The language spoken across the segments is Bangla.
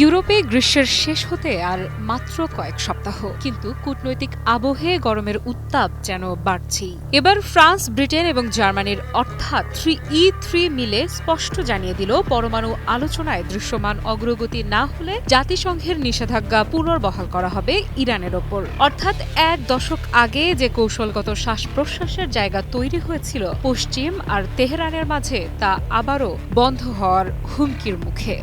ইউরোপে গ্রীষ্মের শেষ হতে আর মাত্র কয়েক সপ্তাহ, কিন্তু কূটনৈতিক আবহে গরমের উত্তাপ যেন বাড়ছেই। এবার ফ্রান্স, ব্রিটেন এবং জার্মানির অর্থাৎ থ্রি ই থ্রি মিলে স্পষ্ট জানিয়ে দিল, পরমাণু আলোচনায় দৃশ্যমান অগ্রগতি না হলে জাতিসংঘের নিষেধাজ্ঞা পুনর্বহাল করা হবে ইরানের ওপর। অর্থাৎ এক দশক আগে যে কৌশলগত শ্বাস প্রশ্বাসের জায়গা তৈরি হয়েছিল পশ্চিম আর তেহরানের মাঝে, তা আবারও বন্ধ হওয়ার হুমকির মুখে।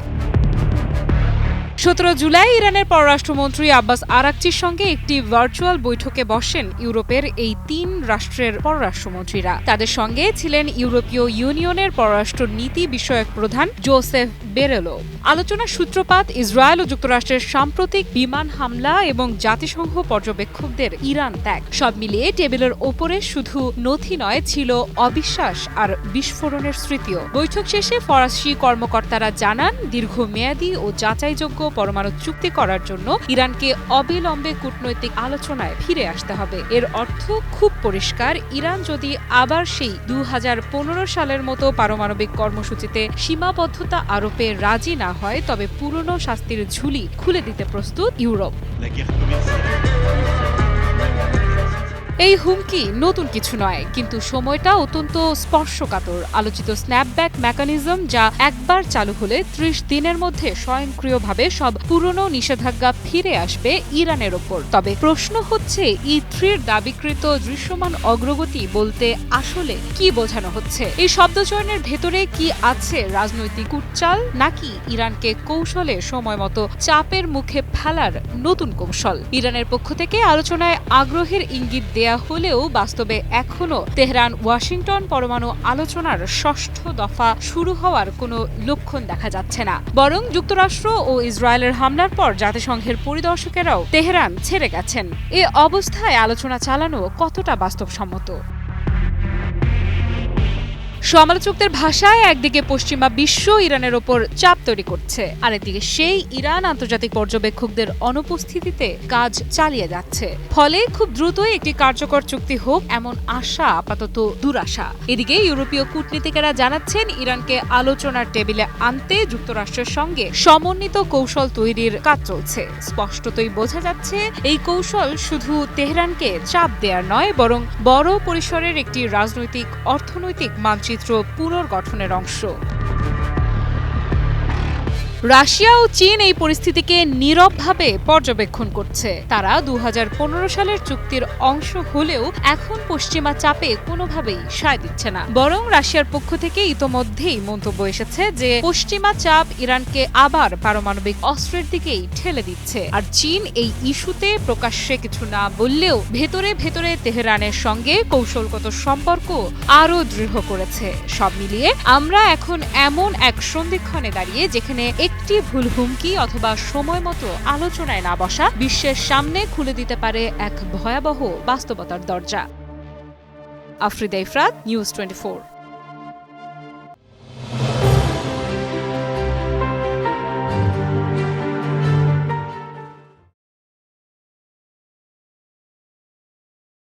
সতেরো জুলাই ইরানের পররাষ্ট্রমন্ত্রী আব্বাস আরাকচির সঙ্গে একটি ভার্চুয়াল বৈঠকে বসেন ইউরোপের এই তিন রাষ্ট্রের পররাষ্ট্রমন্ত্রীরা। তাদের সঙ্গে ছিলেন ইউরোপীয় ইউনিয়নের পররাষ্ট্র নীতি বিষয়ক প্রধান জোসেফ বেরেলো। আলোচনার সূত্রপাত, ইসরায়েল ও যুক্তরাষ্ট্রের সাম্প্রতিক বিমান হামলা এবং জাতিসংঘ পর্যবেক্ষকদের ইরান ত্যাগ। সব মিলিয়ে টেবিলের ওপরে শুধু নথি নয়, ছিল অবিশ্বাস আর বিস্ফোরণের স্মৃতিও। বৈঠক শেষে ফরাসি কর্মকর্তারা জানান, দীর্ঘমেয়াদী ও যাচাইযোগ্য পরমাণু চুক্তি করার জন্য ইরানকে অবিলম্বে কূটনৈতিক আলোচনায় ফিরে আসতে হবে এর অর্থ খুব পরিষ্কার, ইরান যদি আবার সেই দু হাজার পনেরো সালের মতো পারমাণবিক কর্মসূচিতে সীমাবদ্ধতা আরোপে রাজি না হয়, তবে পুরনো শাস্তির ঝুলি খুলে দিতে প্রস্তুত ইউরোপ. এই হুমকি নতুন কিছু নয়, কিন্তু সময়টা অত্যন্ত স্পর্শকাতর। আলোচিত স্ন্যাপব্যাক মেকানিজম যা একবার চালু হলে ত্রিশ দিনের মধ্যে স্বয়ংক্রিয়ভাবে সব পুরনো নিষেধাজ্ঞা ফিরে আসবে ইরানের ওপর। তবে প্রশ্ন হচ্ছে, ই থ্রির দাবিকৃত দৃশ্যমান অগ্রগতি বলতে আসলে কি বোঝানো হচ্ছে? এই শব্দচয়নের ভেতরে কি আছে রাজনৈতিক কুটচাল নাকি ইরানকে কৌশলে সময় মতো চাপের মুখে ফেলার নতুন কৌশল? ইরানের পক্ষ থেকে আলোচনায় আগ্রহের ইঙ্গিত দেয়া হলেও বাস্তবে এখনও তেহরান, ওয়াশিংটন পরমাণু আলোচনার ষষ্ঠ দফা শুরু হওয়ার কোনো লক্ষণ দেখা যাচ্ছে না। বরং যুক্তরাষ্ট্র ও ইসরায়েলের হামলার পর জাতিসংঘের পরিদর্শকেরাও তেহরান ছেড়ে গেছেন। এ অবস্থায় আলোচনা চালানো কতটা বাস্তবসম্মত? সমালোচকদের ভাষায় একদিকে পশ্চিমা বিশ্ব ইরানের ওপর চাপ তৈরি করছে, আরেকদিকে সেই ইরান আন্তর্জাতিক পর্যবেক্ষকদের অনুপস্থিতিতে কাজ চালিয়ে যাচ্ছে। ফলে খুব দ্রুতই একটি কার্যকর চুক্তি হোক এমন আশা আপাতত দুরাশা। এদিকে ইউরোপীয় কূটনীতিকেরা জানাচ্ছেন, ইরানকে আলোচনার টেবিলে আনতে যুক্তরাষ্ট্রের সঙ্গে সমন্বিত কৌশল তৈরির কাজ চলছে। স্পষ্টতই বোঝা যাচ্ছে, এই কৌশল শুধু তেহরানকে চাপ দেয়ার নয়, বরং বড় পরিসরের একটি রাজনৈতিক, অর্থনৈতিক মানচিত্র পুনর্গঠনের অংশ। রাশিয়া ও চীন এই পরিস্থিতিকে নীরবভাবে পর্যবেক্ষণ করছে। তারা দু সালের চুক্তির অংশ হলেও এখন পশ্চিমা চাপে কোনোভাবেই সায় দিচ্ছে না। বরং রাশিয়ার পক্ষ থেকে ইতোমধ্যেই মন্তব্য এসেছে যে, পশ্চিমা চাপ ইরানকে আবার পারমাণবিক অস্ত্রের দিকেই ঠেলে দিচ্ছে। আর চীন এই ইস্যুতে প্রকাশ্যে কিছু না বললেও ভেতরে ভেতরে তেহরানের সঙ্গে কৌশলগত সম্পর্ক আরও দৃঢ় করেছে। সব মিলিয়ে আমরা এখন এমন এক সন্ধিক্ষণে দাঁড়িয়ে যেখানে একটি ভুল হুমকি অথবা সময় মতো আলোচনায় না বসা বিশ্বের সামনে খুলে দিতে পারে এক ভয়াবহ বাস্তবতার দরজা। Afrida Ifrat, news twenty